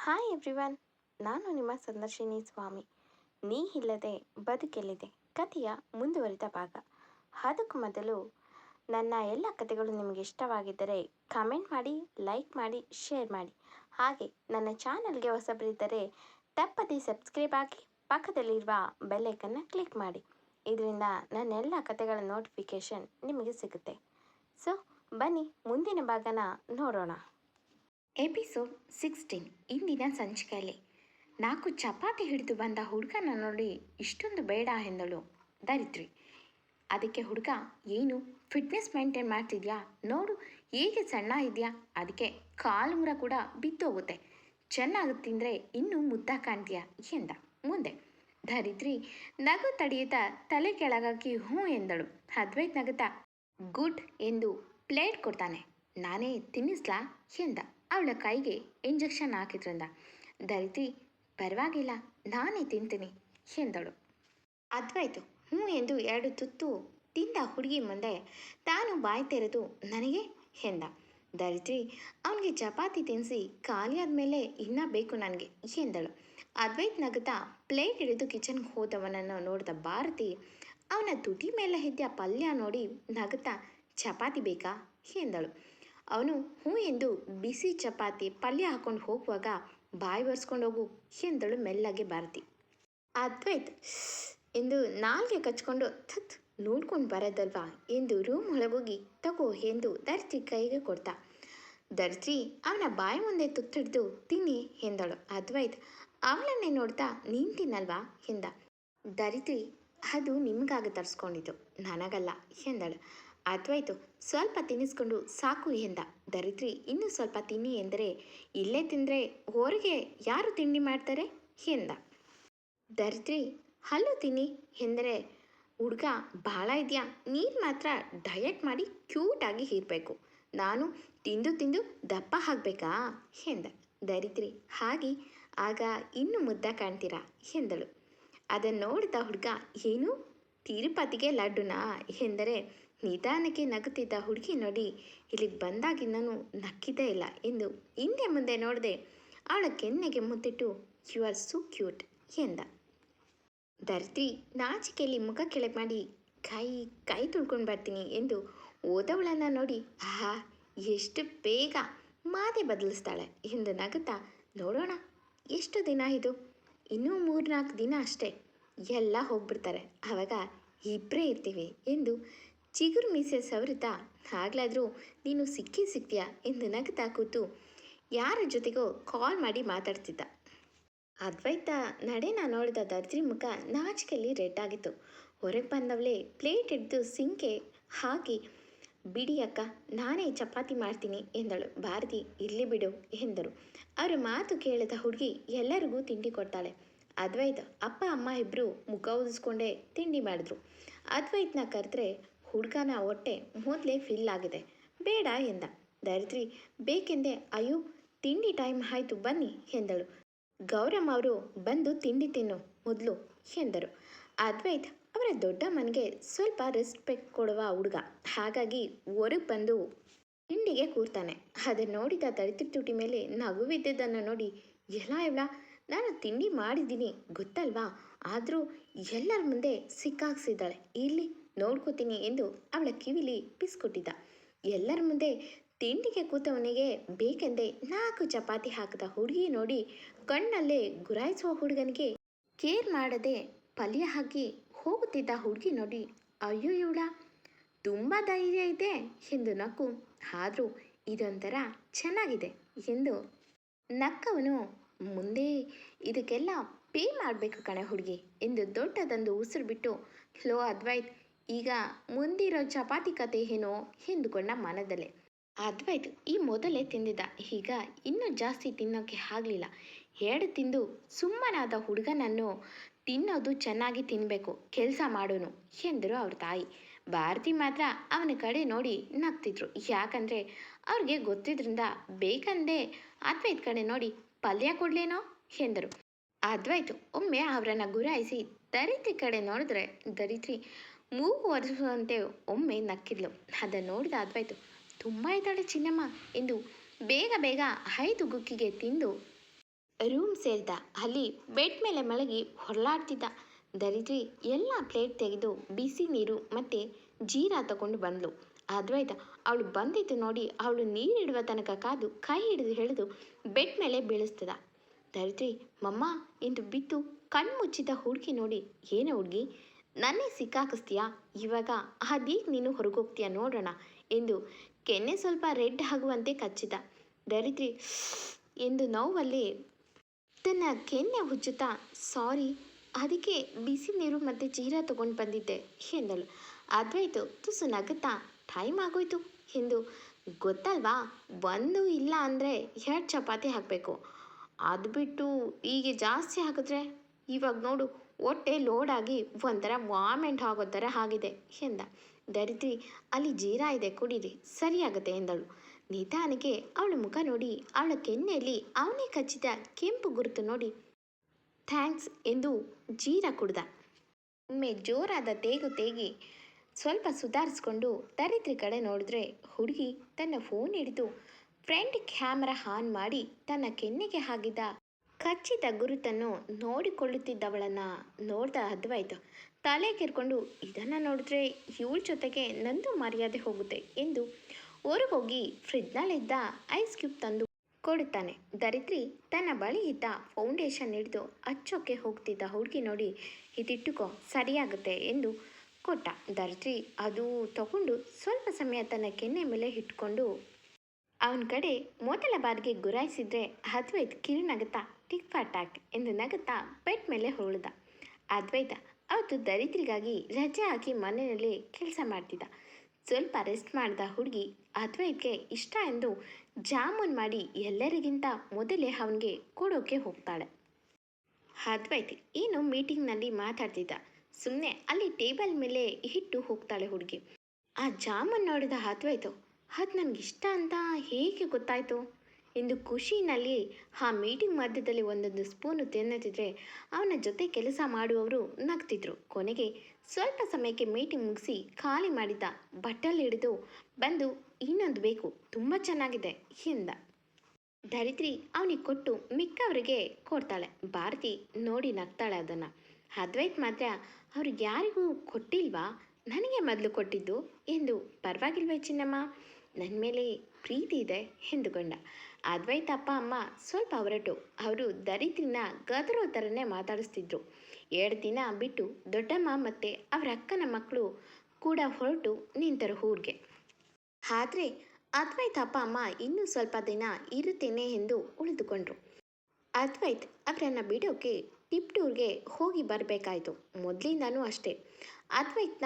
Hi everyone ನಾನು ನಿಮ್ಮ ಸಂದರ್ಶಿನಿ ಸ್ವಾಮಿ. ನೀ ಇಲ್ಲದೆ ಬದುಕೆಲ್ಲಿದೆ. ಕಥೆಯ ಮುಂದುವರಿದ ಭಾಗ. ಅದಕ್ಕೂ ಮೊದಲು ನನ್ನ ಎಲ್ಲ ಕಥೆಗಳು ನಿಮಗೆ ಇಷ್ಟವಾಗಿದ್ದರೆ ಕಮೆಂಟ್ ಮಾಡಿ ಲೈಕ್ ಮಾಡಿ ಶೇರ್ ಮಾಡಿ. ಹಾಗೆ ನನ್ನ ಚಾನಲ್ಗೆ ಹೊಸಬರಿದ್ದರೆ ತಪ್ಪದೆ ಸಬ್ಸ್ಕ್ರೈಬ್ ಆಗಿ ಪಕ್ಕದಲ್ಲಿರುವ ಬೆಲ್ಲೈಕನ್ನು ಕ್ಲಿಕ್ ಮಾಡಿ. ಇದರಿಂದ ನನ್ನ ಎಲ್ಲ ಕಥೆಗಳ ನೋಟಿಫಿಕೇಷನ್ ನಿಮಗೆ ಸಿಗುತ್ತೆ. ಸೊ ಬನ್ನಿ, ಮುಂದಿನ ಭಾಗನ ನೋಡೋಣ. ಎಪಿಸೋಡ್ ಸಿಕ್ಸ್ಟೀನ್ ಇಂದಿನ ಸಂಚಿಕೆಯಲ್ಲಿ. ನಾಲ್ಕು ಚಪಾತಿ ಹಿಡಿದು ಬಂದ ಹುಡುಗನ ನೋಡಿ ಇಷ್ಟೊಂದು ಬೇಡ ಎಂದಳು ದರಿದ್ರಿ. ಅದಕ್ಕೆ ಹುಡುಗ, ಏನು ಫಿಟ್ನೆಸ್ ಮೇಂಟೈನ್ ಮಾಡ್ತಿದ್ಯಾ? ನೋಡು, ಹೇಗೆ ಸಣ್ಣ ಇದೆಯಾ? ಅದಕ್ಕೆ ಕಾಲು ಮುರ ಕೂಡ ಬಿದ್ದೋಗುತ್ತೆ ಚೆನ್ನಾಗಿ ತಿಂದರೆ ಇನ್ನೂ ಮುದ್ದ ಕಾಣ್ತೀಯಾ? ಎಂದ ಮುಂದೆ. ಧರಿತ್ರಿ ನಗು ತಡೆಯುತ್ತಾ ತಲೆ ಕೆಳಗಾಕಿ ಹ್ಞೂ ಎಂದಳು. ಅದ್ವೈತ್ ನಗುತ್ತಾ, ಗುಡ್ ಎಂದು ಪ್ಲೇಟ್ ಕೊಡ್ತಾನೆ. ನಾನೇ ತಿನ್ನಿಸ್ಲಾ? ಎಂದ ಅವಳ ಕೈಗೆ ಇಂಜೆಕ್ಷನ್ ಹಾಕಿದ್ರಿಂದ ದರಿತಿ ಪರವಾಗಿಲ್ಲ, ನಾನೇ ತಿಂತೀನಿ, ಎಂದಳು. ಅದ್ವೈತು ಹ್ಞೂ ಎಂದು ಎರಡು ತುತ್ತು ತಿಂದ ಹುಡುಗಿ ಮುಂದೆ ತಾನು ಬಾಯಿ ತೆರೆದು, ನನಗೆ? ಎಂದ. ಧರಿತ್ರಿ ಅವನಿಗೆ ಚಪಾತಿ ತಿನ್ನಿಸಿ ಖಾಲಿ ಆದಮೇಲೆ ಇನ್ನೂ ಬೇಕು ನನಗೆ, ಎಂದಳು. ಅದ್ವೈತ್ ನಗುತ್ತಾ ಪ್ಲೇಟ್ ಹಿಡಿದು ಕಿಚನ್ಗೆ ಹೋದವನನ್ನು ನೋಡಿದ ಭಾರತಿ, ಅವನ ತುಟಿ ಮೇಲೆ ಹಿದ್ದ ಪಲ್ಯ ನೋಡಿ ನಗುತ್ತಾ, ಚಪಾತಿ ಬೇಕಾ? ಎಂದಳು. ಅವನು ಹ್ಞೂ ಎಂದು ಬಿಸಿ ಚಪಾತಿ ಪಲ್ಯ ಹಾಕೊಂಡು ಹೋಗುವಾಗ ಬಾಯಿ ಬರ್ಸ್ಕೊಂಡು ಹೋಗು ಎಂದಳು ಮೆಲ್ಲಗೆ ಭಾರತಿ. ಅದ್ವೈತ್ ಎಂದು ನಾಲ್ಗೆ ಕಚ್ಕೊಂಡು ಥತ್ ನೋಡ್ಕೊಂಡು ಬರೋದಲ್ವಾ ಎಂದು ರೂಮ್ ಒಳಗೋಗಿ ತಗೋ ಎಂದು ಧರ್ತಿ ಕೈಗೆ ಕೊಡ್ತಾ. ಧರ್ತಿ ಅವನ ಬಾಯಿ ಮುಂದೆ ತುತ್ತಿಡ್ದು ತಿನ್ನಿ ಎಂದಳು. ಅದ್ವೈತ್, ಅವಳನ್ನೇ ನೋಡ್ತಾ ನೀನು ತಿನ್ನಲ್ವಾ ಎಂದ. ಧರಿತ್ರಿ ಅದು ನಿಮಗಾಗಿ ತರಿಸ್ಕೊಂಡಿತು ನನಗಲ್ಲ, ಎಂದಳು. ಅದ್ವೈತು ಸ್ವಲ್ಪ ತಿನ್ನಿಸ್ಕೊಂಡು ಸಾಕು ಎಂದ. ದರಿದ್ರಿ, ಇನ್ನೂ ಸ್ವಲ್ಪ ತಿನ್ನಿ ಎಂದರೆ ಇಲ್ಲೇ ತಿಂದರೆ ಹೊರಗೆ ಯಾರು ತಿಂಡಿ ಮಾಡ್ತಾರೆ? ಎಂದ. ದರಿದ್ರಿ, ಹಲ್ಲು ತಿನ್ನಿ ಎಂದರೆ ಹುಡುಗ ಭಾಳ ಇದೆಯಾ? ನೀನು ಮಾತ್ರ ಡಯಟ್ ಮಾಡಿ ಕ್ಯೂಟಾಗಿ ಇರಬೇಕು. ನಾನು ತಿಂದು ತಿಂದು ದಪ್ಪ ಆಗಬೇಕಾ? ಎಂದ. ದರಿದ್ರಿ, ಹಾಗೆ. ಆಗ ಇನ್ನು ಮುದ್ದ ಕಾಣ್ತೀರಾ? ಎಂದಳು. ಅದನ್ನು ನೋಡಿದ ಹುಡುಗ, ಏನು? ತಿರುಪತಿಗೆ ಲಡ್ಡುನಾ? ಎಂದರೆ, ನಿಧಾನಕ್ಕೆ ನಗುತ್ತಿದ್ದ ಹುಡುಗಿ ನೋಡಿ, ಇಲ್ಲಿಗೆ ಬಂದಾಗಿನ್ನೂ ನಕ್ಕಿದ್ದೇ ಇಲ್ಲ ಎಂದು ಹಿಂದೆ ಮುಂದೆ ನೋಡದೆ, ಅವಳ ಕೆನ್ನೆಗೆ ಮುತ್ತಿಟ್ಟು ಯು ಆರ್ ಸು ಕ್ಯೂಟ್ ಎಂದ. ಧರಿತ್ರಿ, ನಾಚಿಕೆಯಲ್ಲಿ ಮುಖ ಕೆಳಗೆ ಮಾಡಿ, ಕೈ ಕೈ ತುಳ್ಕೊಂಡು ಬರ್ತೀನಿ ಎಂದು ಓದವಳನ್ನು ನೋಡಿ, ಆಹಾ, ಎಷ್ಟು ಬೇಗ ಮಾತೆ ಬದಲಿಸ್ತಾಳೆ ಎಂದು ನಗುತ್ತಾ, ನೋಡೋಣ, ಎಷ್ಟು ದಿನ ಇದು? ಇನ್ನೂ ಮೂರ್ನಾಲ್ಕು ದಿನ ಅಷ್ಟೇ. ಎಲ್ಲ ಹೋಗ್ಬಿಡ್ತಾರೆ. ಆವಾಗ ಇಬ್ಬರೇ ಇರ್ತೀವಿ ಎಂದು ಚಿಗುರು ಮೀಸೆ ಸವರುತ್ತಾ ಆಗ್ಲಾದರೂ ನೀನು ಸಿಕ್ಕಿ ಸಿಗ್ತೀಯಾ ಎಂದು ನಗುತ್ತಾ ಕೂತು ಯಾರ ಜೊತೆಗೋ ಕಾಲ್ ಮಾಡಿ ಮಾತಾಡ್ತಿದ್ದ. ಅದ್ವೈತ ನಡೆನ ನೋಡಿದ ದರ್ಜಿ ಮುಖ ನಾಚಿಕೆಯಲ್ಲಿ ರೆಡ್ ಆಗಿತ್ತು. ಹೊರಗೆ ಬಂದವಳೆ ಪ್ಲೇಟ್ ಹಿಡಿದು ಸಿಂಕೆ ಹಾಕಿ ಬಿಡಿ ಅಕ್ಕ, ನಾನೇ ಚಪಾತಿ ಮಾಡ್ತೀನಿ ಎಂದಳು. ಭಾರತಿ, ಇರಲಿ ಬಿಡು ಎಂದರು. ಅವರ ಮಾತು ಕೇಳಿದ ಹುಡುಗಿ ಎಲ್ಲರಿಗೂ ತಿಂಡಿ ಕೊಡ್ತಾಳೆ. ಅದ್ವೈತ್, ಅಪ್ಪ, ಅಮ್ಮ ಇಬ್ಬರು ಮುಖ ಉದಿಸ್ಕೊಂಡೇ ತಿಂಡಿ ಮಾಡಿದ್ರು. ಅದ್ವೈತ್ನ ಕರೆದ್ರೆ ಹುಡುಗನ ಹೊಟ್ಟೆ ಮೊದಲೇ ಫಿಲ್ ಆಗಿದೆ. ಬೇಡ ಎಂದ. ದರಿದ್ರಿ, ಬೇಕೆಂದೆ ಅಯ್ಯೋ, ತಿಂಡಿ ಟೈಮ್ ಆಯಿತು, ಬನ್ನಿ ಎಂದಳು. ಗೌರಮ್ಮ ಅವರು ಬಂದು ತಿಂಡಿ ತಿನ್ನು ಮೊದಲು ಎಂದರು. ಅದ್ವೈತ್ ಅವರ ದೊಡ್ಡ ಮನೆಗೆ ಸ್ವಲ್ಪ ರೆಸ್ಪೆಕ್ಟ್ ಕೊಡುವ ಹುಡುಗ. ಹಾಗಾಗಿ ಹೊರಗೆ ಬಂದು ತಿಂಡಿಗೆ ಕೂರ್ತಾನೆ. ಅದನ್ನು ನೋಡಿದ ದರಿದ್ರ ತುಟಿ ಮೇಲೆ ನಗುವಿದ್ದದನ್ನು ನೋಡಿ ಎಲ್ಲ ಇವಳ ನಾನು ತಿಂಡಿ ಮಾಡಿದ್ದೀನಿ, ಗೊತ್ತಲ್ವಾ? ಆದರೂ ಎಲ್ಲರ ಮುಂದೆ ಸಿಕ್ಕಾಕ್ಸಿದ್ದಾಳೆ ಇಲ್ಲಿ ನೋಡ್ಕೋತೀನಿ ಎಂದು ಅವಳ ಕಿವಿಲಿ ಪಿಸ್ಕೊಟ್ಟಿದ್ದ. ಎಲ್ಲರ ಮುಂದೆ ತಿಂಡಿಗೆ ಕೂತವನಿಗೆ ಬೇಕೆಂದೇ ನಾಲ್ಕು ಚಪಾತಿ ಹಾಕಿದ ಹುಡುಗಿ ನೋಡಿ ಕಣ್ಣಲ್ಲೇ ಗುರಾಯಿಸುವ ಹುಡುಗನಿಗೆ ಕೇರ್ ಮಾಡದೆ ಪಲ್ಯ ಹಾಕಿ ಹೋಗುತ್ತಿದ್ದ ಹುಡುಗಿ ನೋಡಿ, ಅಯ್ಯೋ ಇವಳ, ತುಂಬ ಧೈರ್ಯ ಇದೆ ಎಂದು ನಕ್ಕು. ಆದರೂ ಇದೊಂಥರ ಚೆನ್ನಾಗಿದೆ ಎಂದು ನಕ್ಕವನು, ಮುಂದೆ ಇದಕ್ಕೆಲ್ಲ ಪೇ ಮಾಡಬೇಕು ಕಣೆ ಹುಡುಗಿ ಎಂದು ದೊಡ್ಡದೊಂದು ಉಸಿರು ಬಿಟ್ಟು ಲೋ ಅದ್ವೈತ್, ಈಗ ಮುಂದಿರೋ ಚಪಾತಿ ಕತೆ ಏನೋ ಎಂದುಕೊಂಡ ಮನದಲ್ಲೇ. ಅದ್ವೈತ್ ಈ ಮೊದಲೇ ತಿಂದಿದ್ದ, ಈಗ ಇನ್ನೂ ಜಾಸ್ತಿ ತಿನ್ನೋಕ್ಕೆ ಆಗಲಿಲ್ಲ. ಎರಡು ತಿಂದು ಸುಮ್ಮನಾದ ಹುಡುಗನನ್ನು ತಿನ್ನೋದು ಚೆನ್ನಾಗಿ ತಿನ್ನಬೇಕು ಕೆಲಸ ಮಾಡೋನು ಎಂದರು ಅವ್ರ ತಾಯಿ. ಭಾರತಿ ಮಾತ್ರ ಅವನ ಕಡೆ ನೋಡಿ ನಗ್ತಿದ್ರು. ಯಾಕಂದರೆ ಅವ್ರಿಗೆ ಗೊತ್ತಿದ್ರಿಂದ ಬೇಕಂದೆ ಅದ್ವೈತ್ ಕಡೆ ನೋಡಿ ಪಲ್ಯ ಕೊಡ್ಲೇನೋ ಎಂದರು. ಅದ್ವೈತು, ಒಮ್ಮೆ ಅವರನ್ನು ಗುರಾಯಿಸಿ ದರಿತ್ರಿ ಕಡೆ ನೋಡಿದ್ರೆ ದರಿತ್ರಿ ಮೂಗು ಒರೆಸುವಂತೆ ಒಮ್ಮೆ ನಕ್ಕಿದ್ಲು. ಅದನ್ನು ನೋಡಿದ ಅದ್ವೈತು, ತುಂಬ ಇದ್ದಾಳೆ ಚಿನ್ನಮ್ಮ ಎಂದು ಬೇಗ ಬೇಗ ಐದು ಗುಕ್ಕಿಗೆ ತಿಂದು ರೂಮ್ ಸೇರಿದ. ಅಲ್ಲಿ ಬೆಡ್ ಮೇಲೆ ಮಲಗಿ ಹೊರಲಾಡ್ತಿದ್ದ ದರಿದ್ರಿ, ಎಲ್ಲ ಪ್ಲೇಟ್ ತೆಗೆದು ಬಿಸಿ ನೀರು ಮತ್ತು ಜೀರಾ ತಗೊಂಡು ಬಂದಳು ಅದ್ವೈತ, ಅವಳು ಬಂದಿದ್ದು ನೋಡಿ ಅವಳು ನೀರಿಡುವ ತನಕ ಕಾದು ಕೈ ಹಿಡಿದು ಹಿಡಿದು ಬೆಡ್ ಮೇಲೆ ಬೀಳಿಸ್ತದ. ದರಿದ್ರಿ, ಮಮ್ಮ ಎಂದು ಬಿದ್ದು ಕಣ್ಣು ಮುಚ್ಚಿದ ಹುಡುಗಿ ನೋಡಿ, ಏನು ಹುಡುಗಿ? ನನ್ನೇ ಸಿಕ್ಕಾಕಿಸ್ತೀಯಾ? ಇವಾಗ ಅದೀಗ ನೀನು ಹೊರಗೋಗ್ತೀಯ ನೋಡೋಣ ಎಂದು ಕೆನ್ನೆ ಸ್ವಲ್ಪ ರೆಡ್ ಆಗುವಂತೆ ಕಚ್ಚಿದ. ದರಿದ್ರಿ ಎಂದು ನೋವಲ್ಲಿ ತನ್ನ ಕೆನ್ನೆ ಹುಚ್ಚುತ್ತಾ, ಸಾರಿ, ಅದಕ್ಕೆ ಬಿಸಿ ನೀರು ಮತ್ತು ಜೀರಾ ತಗೊಂಡು ಬಂದಿದ್ದೆ, ಎಂದಳು. ಅದ್ವೈತು ತುಸು ನಗುತ್ತಾ ಟೈಮ್ ಆಗೋಯ್ತು, ಎಂದು. ಗೊತ್ತಲ್ವಾ ಒಂದು ಇಲ್ಲ ಅಂದರೆ ಎರಡು ಚಪಾತಿ ಹಾಕಬೇಕು. ಅದು ಬಿಟ್ಟು ಹೀಗೆ ಜಾಸ್ತಿ ಹಾಕಿದ್ರೆ ಇವಾಗ ನೋಡು, ಹೊಟ್ಟೆ ಲೋಡಾಗಿ ಒಂಥರ ವಾಮೆಂಟ್ ಆಗೋ ಥರ ಆಗಿದೆ, ಎಂದ. ದರಿದ್ರಿ, ಅಲ್ಲಿ ಜೀರಾ ಇದೆ, ಕುಡೀರಿ ಸರಿಯಾಗುತ್ತೆ ಎಂದಳು. ನಿಧಾನಕ್ಕೆ ಅವಳ ಮುಖ ನೋಡಿ, ಅವಳ ಕೆನ್ನೆಯಲ್ಲಿ ಅವನೇ ಕಚ್ಚಿದ ಕೆಂಪು ಗುರುತು ನೋಡಿ, ಥ್ಯಾಂಕ್ಸ್ ಎಂದು ಜೀರಾ ಕುಡ್ದ. ಒಮ್ಮೆ ಜೋರಾದ ತೇಗು ತೇಗಿ ಸ್ವಲ್ಪ ಸುಧಾರಿಸ್ಕೊಂಡು ದರಿದ್ರಿ ಕಡೆ ನೋಡಿದ್ರೆ ಹುಡುಗಿ ತನ್ನ ಫೋನ್ ಹಿಡಿದು ಫ್ರಂಟ್ ಕ್ಯಾಮ್ರಾ ಆನ್ ಮಾಡಿ ತನ್ನ ಕೆನ್ನೆಗೆ ಹಾಕಿದ ಕಚ್ಚಿದ ಗುರುತನ್ನು ನೋಡಿಕೊಳ್ಳುತ್ತಿದ್ದವಳನ್ನು ನೋಡ್ದ ಅದ್ವಾಯ್ತು ತಲೆ ಕೆರ್ಕೊಂಡು, ಇದನ್ನು ನೋಡಿದ್ರೆ ಇವಳ ಜೊತೆಗೆ ನಂದು ಮರ್ಯಾದೆ ಹೋಗುತ್ತೆ ಎಂದು ಹೊರಗೋಗಿ ಫ್ರಿಜ್ನಲ್ಲಿದ್ದ ಐಸ್ ಕ್ಯೂಬ್ ತಂದು ಕೊಡುತ್ತಾನೆ. ಧರಿತ್ರಿ ತನ್ನ ಬಳಿ ಇದ್ದ ಫೌಂಡೇಶನ್ ಹಿಡಿದು ಹಚ್ಚೋಕ್ಕೆ ಹೋಗ್ತಿದ್ದ ಹುಡುಗಿ ನೋಡಿ, ಇದಿಟ್ಟುಕೋ, ಸರಿಯಾಗುತ್ತೆ ಎಂದು ಕೊಟ್ಟ. ಧರಿತ್ರಿ ಅದು ತಗೊಂಡು ಸ್ವಲ್ಪ ಸಮಯ ತನ್ನ ಕೆನ್ನೆ ಮೇಲೆ ಇಟ್ಕೊಂಡು ಅವನ ಕಡೆ ಮೊದಲ ಬಾರಿಗೆ ಗುರಾಯಿಸಿದ್ರೆ ಅದ್ವೈತ್ ಕಿರುನಗುತ್ತಾ, ಟಿಕ್ ಫಾಟಾಕ್ ಎಂದು ನಗುತ್ತಾ ಬೆಟ್ ಮೇಲೆ ಹೊರಳಿದ. ಅದ್ವೈತ ಅವತ್ತು ದರಿದ್ರಿಗಾಗಿ ರಜೆ ಹಾಕಿ ಮನೆಯಲ್ಲಿ ಕೆಲಸ ಮಾಡ್ತಿದ್ದ. ಸ್ವಲ್ಪ ರೆಸ್ಟ್ ಮಾಡಿದ ಹುಡುಗಿ ಅದ್ವೈತ್ಗೆ ಇಷ್ಟ ಎಂದು ಜಾಮೂನ್ ಮಾಡಿ ಎಲ್ಲರಿಗಿಂತ ಮೊದಲೇ ಅವನಿಗೆ ಕೊಡೋಕೆ ಹೋಗ್ತಾಳೆ. ಅದ್ವೈತ್ ಏನು ಮೀಟಿಂಗ್ನಲ್ಲಿ ಮಾತಾಡ್ತಿದ್ದ. ಸುಮ್ಮನೆ ಅಲ್ಲಿ ಟೇಬಲ್ ಮೇಲೆ ಹಿಟ್ಟು ಹೋಗ್ತಾಳೆ ಹುಡುಗಿ. ಆ ಜಾಮೂನ್ ನೋಡಿದ ಅದ್ವೈತು ಅದು ನನಗಿಷ್ಟ ಅಂತ ಹೇಗೆ ಗೊತ್ತಾಯಿತು? ಎಂದು ಖುಷಿನಲ್ಲಿ ಆ ಮೀಟಿಂಗ್ ಮಧ್ಯದಲ್ಲಿ ಒಂದೊಂದು ಸ್ಪೂನು ತಿನ್ನುತ್ತಿದ್ರೆ ಅವನ ಜೊತೆ ಕೆಲಸ ಮಾಡುವವರು ನಗ್ತಿದ್ರು. ಕೊನೆಗೆ ಸ್ವಲ್ಪ ಸಮಯಕ್ಕೆ ಮೀಟಿಂಗ್ ಮುಗಿಸಿ ಖಾಲಿ ಮಾಡಿದ್ದ ಬಟ್ಟಲ್ ಹಿಡಿದು ಬಂದು ಇನ್ನೊಂದು ಬೇಕು. ತುಂಬ ಚೆನ್ನಾಗಿದೆ ಎಂದ ಧರಿತ್ರಿ ಅವನಿಗೆ ಕೊಟ್ಟು ಮಿಕ್ಕವರಿಗೆ ಕೊಡ್ತಾಳೆ. ಭಾರತಿ ನೋಡಿ ನಗ್ತಾಳೆ ಅದನ್ನು. ಅದ್ವೈತ್ ಮಾತ್ರ, ಅವ್ರಿಗೆ ಯಾರಿಗೂ ಕೊಟ್ಟಿಲ್ವಾ? ನನಗೆ ಮೊದಲು ಕೊಟ್ಟಿದ್ದು? ಎಂದು, ಪರವಾಗಿಲ್ವೇ ಚಿನ್ನಮ್ಮ? ನನ್ನ ಮೇಲೆ ಪ್ರೀತಿ ಇದೆ, ಎಂದುಕೊಂಡ. ಅದ್ವೈತ ಅಪ್ಪ, ಅಮ್ಮ ಸ್ವಲ್ಪ ಹೊರಟು ಅವರು ದರಿದ್ರಿನ ಗದರೋ ಥರನೇ ಮಾತಾಡಿಸ್ತಿದ್ರು. ಎರಡು ದಿನ ಬಿಟ್ಟು ದೊಡ್ಡಮ್ಮ ಮತ್ತು ಅವರ ಅಕ್ಕನ ಮಕ್ಕಳು ಕೂಡ ಹೊರಟು ನಿಂತರು ಊರಿಗೆ. ಆದರೆ ಅದ್ವೈತ್ ಅಪ್ಪ ಅಮ್ಮ ಇನ್ನೂ ಸ್ವಲ್ಪ ದಿನ ಇರುತ್ತೇನೆ ಎಂದು ಉಳಿದುಕೊಂಡ್ರು. ಅದ್ವೈತ್ ಅವರನ್ನು ಬಿಡೋಕೆ ಟಿಪ್ಟೂರ್ಗೆ ಹೋಗಿ ಬರಬೇಕಾಯಿತು. ಮೊದಲಿಂದನೂ ಅಷ್ಟೇ. ಅದ್ವೈತ್ನ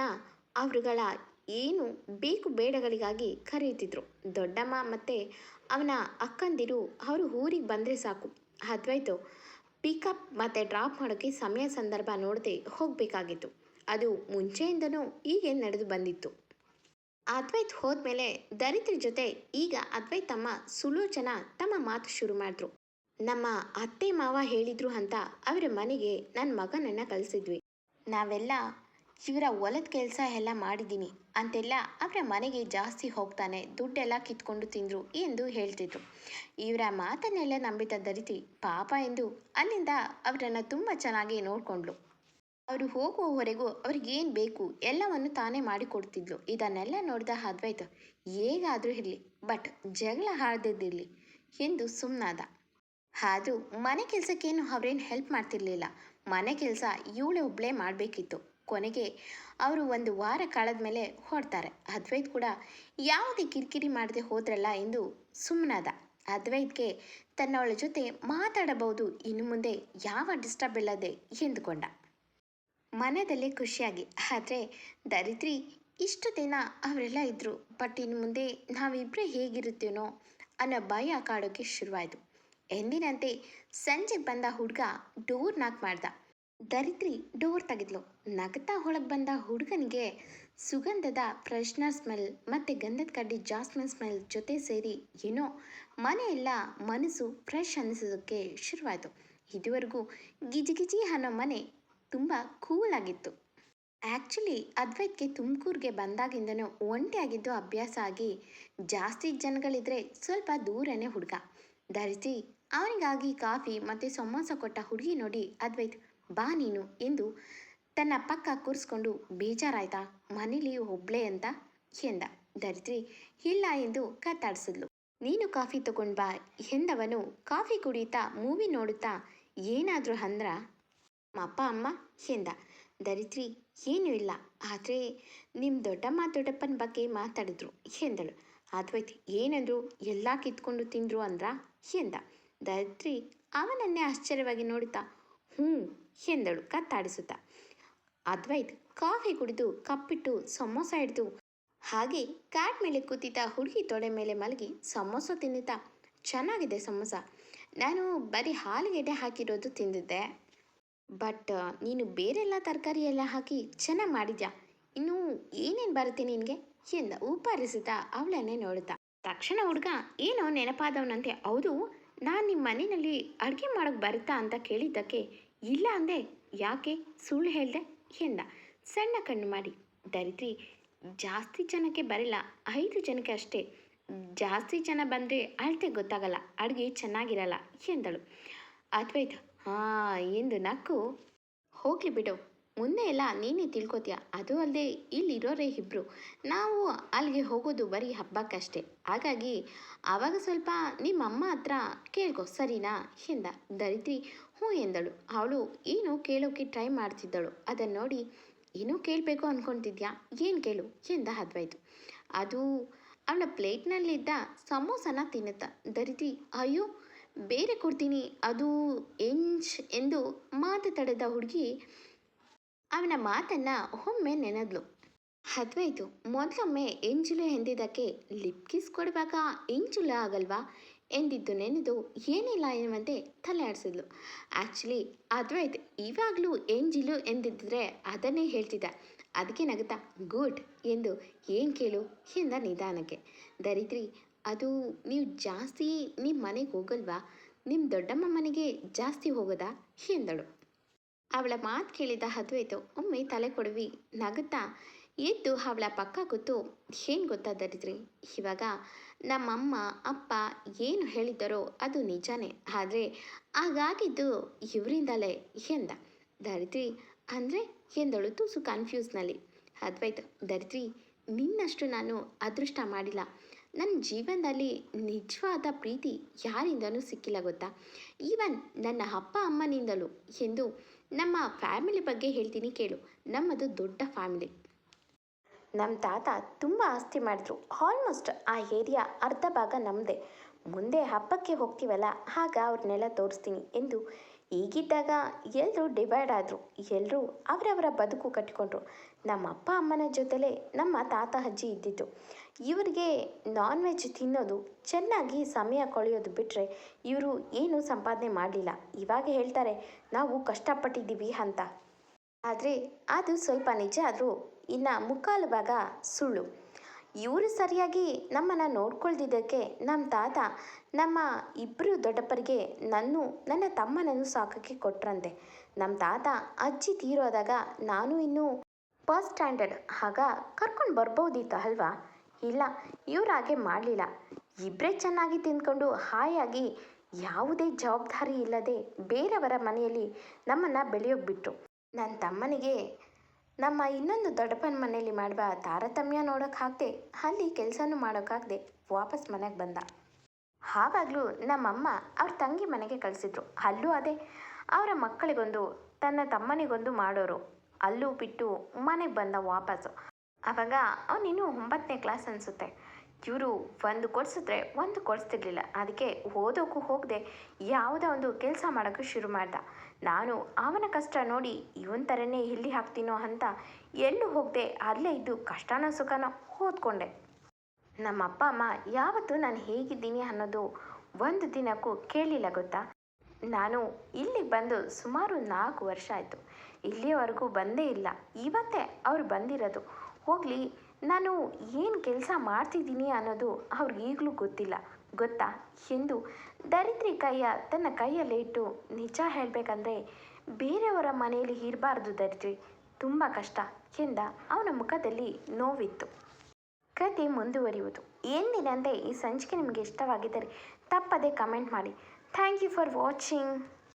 ಅವರುಗಳ ಏನು ಬೇಕು ಬೇಡಗಳಿಗಾಗಿ ಕರೆಯುತ್ತಿದ್ರು. ದೊಡ್ಡಮ್ಮ ಮತ್ತು ಅವನ ಅಕ್ಕಂದಿರು ಅವರು ಊರಿಗೆ ಬಂದರೆ ಸಾಕು. ಅದ್ವೈತು ಪಿಕಪ್ ಮತ್ತು ಡ್ರಾಪ್ ಮಾಡೋಕ್ಕೆ ಸಮಯ ಸಂದರ್ಭ ನೋಡದೆ ಹೋಗಬೇಕಾಗಿತ್ತು. ಅದು ಮುಂಚೆಯಿಂದನೂ ಹೀಗೆ ನಡೆದು ಬಂದಿತ್ತು. ಅದ್ವೈತ್ ಹೋದ್ಮೇಲೆ ದರಿದ್ರ ಜೊತೆ ಈಗ ಅದ್ವೈತ್ ತಮ್ಮ ಸುಲೋಚನ ತಮ್ಮ ಮಾತು ಶುರು ಮಾಡಿದ್ರು. ನಮ್ಮ ಅತ್ತೆ ಮಾವ ಹೇಳಿದ್ರು ಅಂತ ಅವರ ಮನೆಗೆ ನನ್ನ ಮಗನನ್ನು ಕಳಿಸಿದ್ವಿ. ನಾವೆಲ್ಲ ಇವರ ಹೊಲದ ಕೆಲಸ ಎಲ್ಲ ಮಾಡಿದ್ದೀನಿ ಅಂತೆಲ್ಲ ಅವರ ಮನೆಗೆ ಜಾಸ್ತಿ ಹೋಗ್ತಾನೆ, ದುಡ್ಡೆಲ್ಲ ಕಿತ್ಕೊಂಡು ತಿಂದರು ಎಂದು ಹೇಳ್ತಿದ್ರು. ಇವರ ಮಾತನ್ನೆಲ್ಲ ನಂಬಿದ ದರಿತಿ ಪಾಪ ಎಂದು ಅಲ್ಲಿಂದ ಅವರನ್ನು ತುಂಬ ಚೆನ್ನಾಗಿ ನೋಡಿಕೊಂಡ್ಳು. ಅವರು ಹೋಗುವವರೆಗೂ ಅವ್ರಿಗೇನು ಬೇಕು ಎಲ್ಲವನ್ನು ತಾನೇ ಮಾಡಿಕೊಡ್ತಿದ್ಲು ಇದನ್ನೆಲ್ಲ ನೋಡಿದ ಅದ್ವೈತ, ಹೇಗಾದರೂ ಇರಲಿ ಬಟ್ ಜಗಳ ಹಾಡ್ದಿದ್ದಿರಲಿ ಎಂದು ಸುಮ್ಮನಾದ ಆದರೂ ಮನೆ ಕೆಲಸಕ್ಕೇನು ಅವರೇನು ಹೆಲ್ಪ್ ಮಾಡ್ತಿರ್ಲಿಲ್ಲ. ಮನೆ ಕೆಲಸ ಇವಳೆ ಒಬ್ಬಳೇ ಮಾಡಬೇಕಿತ್ತು. ಕೊನೆಗೆ ಅವರು ಒಂದು ವಾರ ಕಳೆದ ಮೇಲೆ ಹೊಡ್ತಾರೆ ಅದ್ವೈತ್ ಕೂಡ ಯಾವುದೇ ಕಿರಿಕಿರಿ ಮಾಡದೆ ಹೋದ್ರಲ್ಲ ಎಂದು ಸುಮ್ಮನಾದ ಅದ್ವೈತ್ಗೆ ತನ್ನವಳ ಜೊತೆ ಮಾತಾಡಬಹುದು ಇನ್ನು ಮುಂದೆ ಯಾವ ಡಿಸ್ಟರ್ಬ್ ಇಲ್ಲದೆ ಎಂದುಕೊಂಡ. ಮನದಲ್ಲಿ ಖುಷಿಯಾಗಿ. ಆದರೆ ದರಿದ್ರಿ ಇಷ್ಟು ದಿನ ಅವರೆಲ್ಲ ಇದ್ದರು ಬಟ್ ಇನ್ನು ಮುಂದೆ ನಾವಿಬ್ಬರೇ ಹೇಗಿರುತ್ತೇನೋ ಅನ್ನೋ ಭಯ ಕಾಡೋಕ್ಕೆ ಶುರುವಾಯಿತು. ಎಂದಿನಂತೆ ಸಂಜೆ ಬಂದ ಹುಡುಗ ಡೋರ್ ನಾಕ್ ಮಾಡ್ದ. ದರಿದ್ರಿ ಡೋರ್ ತೆಗೆದ್ಲು. ನಗ್ತಾ ಒಳಗೆ ಬಂದ ಹುಡುಗನಿಗೆ ಸುಗಂಧದ ಫ್ರೆಶ್ನರ್ ಸ್ಮೆಲ್ ಮತ್ತು ಗಂಧದ ಕಡ್ಡಿ ಜಾಸ್ಮಿನ್ ಸ್ಮೆಲ್ ಜೊತೆ ಸೇರಿ ಏನೋ ಮನೆಯೆಲ್ಲ ಮನಸ್ಸು ಫ್ರೆಶ್ ಅನ್ನಿಸೋದಕ್ಕೆ ಶುರುವಾಯಿತು. ಇದುವರೆಗೂ ಗಿಜಿಗಿಜಿ ಅನ್ನೋ ಮನೆ ತುಂಬ ಕೂಲಾಗಿತ್ತು ಆ್ಯಕ್ಚುಲಿ ಅದ್ವೈತ್ಗೆ ತುಮಕೂರಿಗೆ ಬಂದಾಗಿಂದನೂ ಒಂಟಿಯಾಗಿದ್ದು ಅಭ್ಯಾಸ ಆಗಿ ಜಾಸ್ತಿ ಜನಗಳಿದ್ರೆ ಸ್ವಲ್ಪ ದೂರನೇ ಹುಡುಗ. ಧರಿಸಿ, ಅವನಿಗಾಗಿ ಕಾಫಿ ಮತ್ತು ಸಮೋಸ ಕೊಟ್ಟ ಹುಡುಗಿ ನೋಡಿ ಅದ್ವೈತ್, ಬಾ ನೀನು ಎಂದು ತನ್ನ ಪಕ್ಕ ಕೂರಿಸ್ಕೊಂಡು, ಬೇಜಾರಾಯ್ತಾ? ಮನೇಲಿ ಒಬ್ಳೆ ಅಂತ? ಎಂದ. ಧರಿತ್ರಿ, ಇಲ್ಲ ಎಂದು ಕತ್ತಾಡಿಸಿದ್ಲು ನೀನು ಕಾಫಿ ತಗೊಂಡ್ ಬಾ ಎಂದವನು ಕಾಫಿ ಕುಡಿಯುತ್ತಾ, ಮೂವಿ ನೋಡುತ್ತಾ, ಏನಾದರೂ ಅಂದ್ರ ಅಪ್ಪ, ಅಮ್ಮ ಎಂದ ಧರಿತ್ರಿ ಏನೂ ಇಲ್ಲ. ಆದರೆ ನಿಮ್ಮ ದೊಡ್ಡಮ್ಮ ದೊಡ್ಡಪ್ಪನ ಬಗ್ಗೆ ಮಾತಾಡಿದ್ರು, ಎಂದಳು. ಅದ್ವೈತ್ ಏನಂದ್ರು? ಎಲ್ಲ ಕಿತ್ಕೊಂಡು ತಿಂದ್ರು ಅಂದ್ರ? ಎಂದ ಧರಿತ್ರಿ ಅವನನ್ನೇ ಆಶ್ಚರ್ಯವಾಗಿ ನೋಡುತ್ತಾ ಹ್ಞೂ, ಎಂದಳು ಕತ್ತಾಡಿಸುತ್ತಾ. ಅದ್ವೈತ್ ಕಾಫಿ ಕುಡಿದು, ಕಪ್ಪಿಟ್ಟು, ಸಮೋಸ ಹಿಡಿದು, ಹಾಗೆ ಕಾಟ್ ಮೇಲೆ ಕೂತಿದ್ದ ಹುಡುಗಿ ತೊಡೆ ಮೇಲೆ ಮಲಗಿ ಸಮೋಸ ತಿನ್ನುತ್ತಾ, ಚೆನ್ನಾಗಿದೆ ಸಮೋಸ. ನಾನು ಬರೀ ಹಾಲುಗೆಡ್ಡೆ ಹಾಕಿರೋದು ತಿಂದಿದ್ದೆ. ಬಟ್ ನೀನು ಬೇರೆಲ್ಲ ತರಕಾರಿ ಎಲ್ಲ ಹಾಕಿ ಚೆನ್ನಾಗಿ ಮಾಡಿದ್ಯಾ? ಇನ್ನು ಏನೇನು ಬರುತ್ತೆ ನಿನಗೆ? ಎಂದ ಉಪಾರಿಸುತ್ತಾ ಅವಳನ್ನೇ ನೋಡುತ್ತಾ. ತಕ್ಷಣ ಹುಡುಗ, ಏನೋ ನೆನಪಾದವನಂತೆ. ಹೌದು, ನಾನು ನಿಮ್ಮ ಮನೆಯಲ್ಲಿ ಅಡುಗೆ ಮಾಡೋಕೆ ಬರುತ್ತಾ ಅಂತ ಕೇಳಿದ್ದಕ್ಕೆ, ಇಲ್ಲ ಅಂದೆ. ಯಾಕೆ? ಸುಳ್ಳು ಹೇಳಿದೆ, ಎಂದ. ಸಣ್ಣ ಕಣ್ಣು ಮಾಡಿ. ದರಿದ್ರಿ, ಜಾಸ್ತಿ ಜನಕ್ಕೆ ಬರಲ್ಲ. ಐದು ಜನಕ್ಕೆ ಅಷ್ಟೇ. ಜಾಸ್ತಿ ಜನ ಬಂದರೆ ಅಳತೆ ಗೊತ್ತಾಗಲ್ಲ. ಅಡುಗೆ ಚೆನ್ನಾಗಿರಲ್ಲ, ಎಂದಳು. ಅದ್ವೈತ ಹಾಂ ಎಂದು ನಕ್ಕು, ಹೋಗಲಿ ಬಿಡು. ಮುಂದೆ ಎಲ್ಲ ನೀನೇ ತಿಳ್ಕೊತೀಯ? ಅದು ಅಲ್ಲದೆ ಇಲ್ಲಿರೋರೇ ಇಬ್ಬರು ನಾವು ಅಲ್ಲಿಗೆ ಹೋಗೋದು ಬರೀ ಹಬ್ಬಕ್ಕಷ್ಟೇ. ಹಾಗಾಗಿ ಆವಾಗ ಸ್ವಲ್ಪ ನಿಮ್ಮಮ್ಮ ಹತ್ರ ಕೇಳ್ಕೊ, ಸರಿನಾ? ಎಂದ. ದರಿದ್ರಿ, ಹ್ಞೂ ಎಂದಳು. ಅವಳು ಏನು ಕೇಳೋಕೆ ಟ್ರೈ ಮಾಡ್ತಿದ್ದಳು. ಅದನ್ನು ನೋಡಿ, ಏನೂ ಕೇಳಬೇಕು ಅಂದ್ಕೊತಿದ್ಯಾ ಏನು ಕೇಳು? ಎಂದ ಅದ್ವೈತು. ಅದು ಅವಳ ಪ್ಲೇಟ್ನಲ್ಲಿದ್ದ ಸಮೋಸನ ತಿನ್ನುತ್ತ? ದರಿದ್ರಿ, ಅಯ್ಯೋ ಬೇರೆ ಕೊಡ್ತೀನಿ. ಅದು ಎಂಚ್ ಎಂದು ಮಾತು ತಡೆದ ಹುಡುಗಿ ಅವನ ಮಾತನ್ನ ಒಮ್ಮೆ ನೆನೆದ್ಲು. ಅದ್ವೈತು ಮೊದಲೊಮ್ಮೆ ಎಂಜುಲು ಎಂದಿದ್ದಕ್ಕೆ ಲಿಪ್ ಕಿಸ್ ಕೊಡುವಾಗ ಎಂಜುಲ ಆಗಲ್ವಾ ಎಂದಿದ್ದು ನೆನೆದು ಏನಿಲ್ಲ ಎನ್ನುವಂತೆ ತಲೆ ಆಡಿಸಿದ್ಲು ಆ್ಯಕ್ಚುಲಿ ಅದ್ವೈತ್ ಇವಾಗಲೂ ಎಂಜಿಲು ಎಂದಿದ್ದರೆ ಅದನ್ನೇ ಹೇಳ್ತಿದ್ದ. ಅದಕ್ಕೆ ನಗುತ್ತಾ, ಗುಡ್ ಎಂದು ಏನು ಕೇಳು ಎಂದ ನಿಧಾನಕ್ಕೆ. ದರಿದ್ರಿ ಅದು ನೀವು ಜಾಸ್ತಿ ನಿಮ್ಮ ಮನೆಗೆ ಹೋಗಲ್ವಾ? ನಿಮ್ಮ ದೊಡ್ಡಮ್ಮ ಮನೆಗೆ ಜಾಸ್ತಿ ಹೋಗೋದಾ? ಎಂದಳು ಅವಳ ಮಾತು ಕೇಳಿದ ಅದ್ವೈತು ಒಮ್ಮೆ ತಲೆ ಕೊಡವಿ, ನಗುತ್ತಾ, ಎದ್ದು ಅವಳ ಪಕ್ಕ ಕೂತು, ಏನು ಗೊತ್ತಾ ಇವಾಗ ನಮ್ಮಮ್ಮ, ಅಪ್ಪ ಏನು ಹೇಳಿದ್ದರೋ ಅದು ನಿಜಾನೇ. ಆದರೆ ಹಾಗಾಗಿದ್ದು ಇವರಿಂದಲೇ ಎಂದ ದರಿದ್ರಿ? ಅಂದರೆ? ಎಂದಳು ತುಸು ಕನ್ಫ್ಯೂಸ್ನಲ್ಲಿ ಅದ್ವೈತ ದರಿದ್ರಿ, ನಿನ್ನಷ್ಟು ನಾನು ಅದೃಷ್ಟ ಮಾಡಿಲ್ಲ. ನನ್ನ ಜೀವನದಲ್ಲಿ ನಿಜವಾದ ಪ್ರೀತಿ ಯಾರಿಂದಲೂ ಸಿಕ್ಕಿಲ್ಲ ಗೊತ್ತಾ? ಈವನ್ ನನ್ನ ಅಪ್ಪ ಅಮ್ಮನಿಂದಲೂ ಎಂದು ನಮ್ಮ ಫ್ಯಾಮಿಲಿ ಬಗ್ಗೆ ಹೇಳ್ತೀನಿ ಕೇಳು. ನಮ್ಮದು ದೊಡ್ಡ ಫ್ಯಾಮಿಲಿ. ನಮ್ಮ ತಾತ ತುಂಬ ಆಸ್ತಿ ಮಾಡಿದ್ರು. ಆಲ್ಮೋಸ್ಟ್ ಆ ಏರಿಯಾ ಅರ್ಧ ಭಾಗ ನಮ್ಮದೇ ಮುಂದೆ ಹಬ್ಬಕ್ಕೆ ಹೋಗ್ತೀವಲ್ಲ, ಆಗ ಅವ್ರನ್ನೆಲ್ಲ ತೋರಿಸ್ತೀನಿ ಎಂದು ಈಗಿದ್ದಾಗ ಎಲ್ಲರೂ ಡಿವೈಡ್ ಆದರು ಎಲ್ಲರೂ ಅವರವರ ಬದುಕು ಕಟ್ಟಿಕೊಂಡ್ರು. ನಮ್ಮ ಅಪ್ಪ, ಅಮ್ಮನ ಜೊತೆಲೇ ನಮ್ಮ ತಾತ, ಅಜ್ಜಿ ಇದ್ದಿದ್ದು. ಇವರಿಗೆ ನಾನ್ ವೆಜ್ ತಿನ್ನೋದು ಚೆನ್ನಾಗಿ ಸಮಯ ಕಳೆಯೋದು ಬಿಟ್ಟರೆ ಇವರು ಏನು ಸಂಪಾದನೆ ಮಾಡಲಿಲ್ಲ. ಇವಾಗ ಹೇಳ್ತಾರೆ, ನಾವು ಕಷ್ಟಪಟ್ಟಿದ್ದೀವಿ ಅಂತ. ಆದರೆ ಅದು ಸ್ವಲ್ಪ ನಿಜ ಆದರೂ ಇನ್ನು ಮುಕ್ಕಾಲು ಭಾಗ ಸುಳ್ಳು. ಇವರು ಸರಿಯಾಗಿ ನಮ್ಮನ್ನು ನೋಡ್ಕೊಳ್ದಿದ್ದಕ್ಕೆ ನಮ್ಮ ತಾತ ನಮ್ಮ ಇಬ್ಬರು ದೊಡ್ಡಪ್ಪರಿಗೆ ನನ್ನ ನನ್ನ ತಮ್ಮನನ್ನು ಸಾಕೋಕ್ಕೆ ಕೊಟ್ರಂತೆ. ನಮ್ಮ ತಾತ ಅಜ್ಜಿ ತೀರೋದಾಗ ನಾನು ಇನ್ನೂ ಫಸ್ಟ್ ಸ್ಟ್ಯಾಂಡರ್ಡ್ ಆಗ ಕರ್ಕೊಂಡು ಬರ್ಬೋದಿತ್ತು ಅಲ್ವಾ? ಇಲ್ಲ, ಇವ್ರು ಹಾಗೆ ಮಾಡಲಿಲ್ಲ. ಇಬ್ಬರೇ ಚೆನ್ನಾಗಿ ತಿಂದ್ಕೊಂಡು ಹಾಯಾಗಿ ಯಾವುದೇ ಜವಾಬ್ದಾರಿ ಇಲ್ಲದೆ ಬೇರೆಯವರ ಮನೆಯಲ್ಲಿ ನಮ್ಮನ್ನು ಬೆಳೆಯೋಕೆ ಬಿಟ್ಟರು ನನ್ನ ತಮ್ಮನಿಗೆ ನಮ್ಮ ಇನ್ನೊಂದು ದೊಡ್ಡಪ್ಪನ ಮನೆಯಲ್ಲಿ ಮಾಡುವ ತಾರತಮ್ಯ ನೋಡೋಕ್ಕಾಗದೆ ಅಲ್ಲಿ ಕೆಲಸನೂ ಮಾಡೋಕ್ಕಾಗದೆ ವಾಪಸ್ ಮನೆಗೆ ಬಂದ. ಆವಾಗಲೂ ನಮ್ಮಮ್ಮ ಅವ್ರ ತಂಗಿ ಮನೆಗೆ ಕಳಿಸಿದ್ರು. ಅಲ್ಲೂ ಅದೇ, ಅವರ ಮಕ್ಕಳಿಗೊಂದು, ತನ್ನ ತಮ್ಮನಿಗೊಂದು ಮಾಡೋರು. ಅಲ್ಲೂ ಬಿಟ್ಟು ಮನೆಗೆ ಬಂದ ವಾಪಸ್ಸು ಆವಾಗ ಅವನಿನ್ನೂ ಒಂಬತ್ತನೇ ಕ್ಲಾಸ್ ಅನಿಸುತ್ತೆ. ಇವರು ಒಂದು ಕೊಡಿಸಿದ್ರೆ ಒಂದು ಕೊಡಿಸ್ತಿರ್ಲಿಲ್ಲ ಅದಕ್ಕೆ ಓದೋಕ್ಕೂ ಹೋಗದೆ ಯಾವುದೋ ಒಂದು ಕೆಲಸ ಮಾಡೋಕ್ಕೂ ಶುರು ಮಾಡ್ದ. ನಾನು ಅವನ ಕಷ್ಟ ನೋಡಿ ಇವನ ಥರನೇ ಇಲ್ಲಿ ಹಾಕ್ತೀನೋ ಅಂತ ಎಲ್ಲೂ ಹೋಗದೆ ಅಲ್ಲೇ ಇದ್ದು ಕಷ್ಟನೋ ಸುಖನೋ ಓದ್ಕೊಂಡೆ. ನಮ್ಮ ಅಪ್ಪ, ಅಮ್ಮ ಯಾವತ್ತೂ ನಾನು ಹೇಗಿದ್ದೀನಿ ಅನ್ನೋದು ಒಂದು ದಿನಕ್ಕೂ ಕೇಳಿಲ್ಲ ಗೊತ್ತಾ? ನಾನು ಇಲ್ಲಿಗೆ ಬಂದು ಸುಮಾರು ನಾಲ್ಕು ವರ್ಷ ಆಯಿತು. ಇಲ್ಲಿಯವರೆಗೂ ಬಂದೇ ಇಲ್ಲ. ಇವತ್ತೇ ಅವ್ರು ಬಂದಿರೋದು. ಹೋಗಲಿ, ನಾನು ಏನು ಕೆಲಸ ಮಾಡ್ತಿದ್ದೀನಿ ಅನ್ನೋದು ಅವ್ರಿಗೆ ಈಗಲೂ ಗೊತ್ತಿಲ್ಲ. ಗೊತ್ತಾ? ಎಂದು ದರಿದ್ರಿ ಕೈಯ ತನ್ನ ಕೈಯಲ್ಲೇ ಇಟ್ಟು ನಿಜ ಹೇಳಬೇಕಂದ್ರೆ ಬೇರೆಯವರ ಮನೆಯಲ್ಲಿ ಇರಬಾರ್ದು ದರಿದ್ರಿ. ತುಂಬ ಕಷ್ಟ ಎಂದ ಅವನ ಮುಖದಲ್ಲಿ ನೋವಿತ್ತು. ಕತೆ ಮುಂದುವರಿಯುವುದು. ಎಂದಿನಂತೆ ಈ ಸಂಚಿಕೆ ನಿಮಗೆ ಇಷ್ಟವಾಗಿದ್ದರೆ ತಪ್ಪದೇ ಕಮೆಂಟ್ ಮಾಡಿ. Thank you for watching.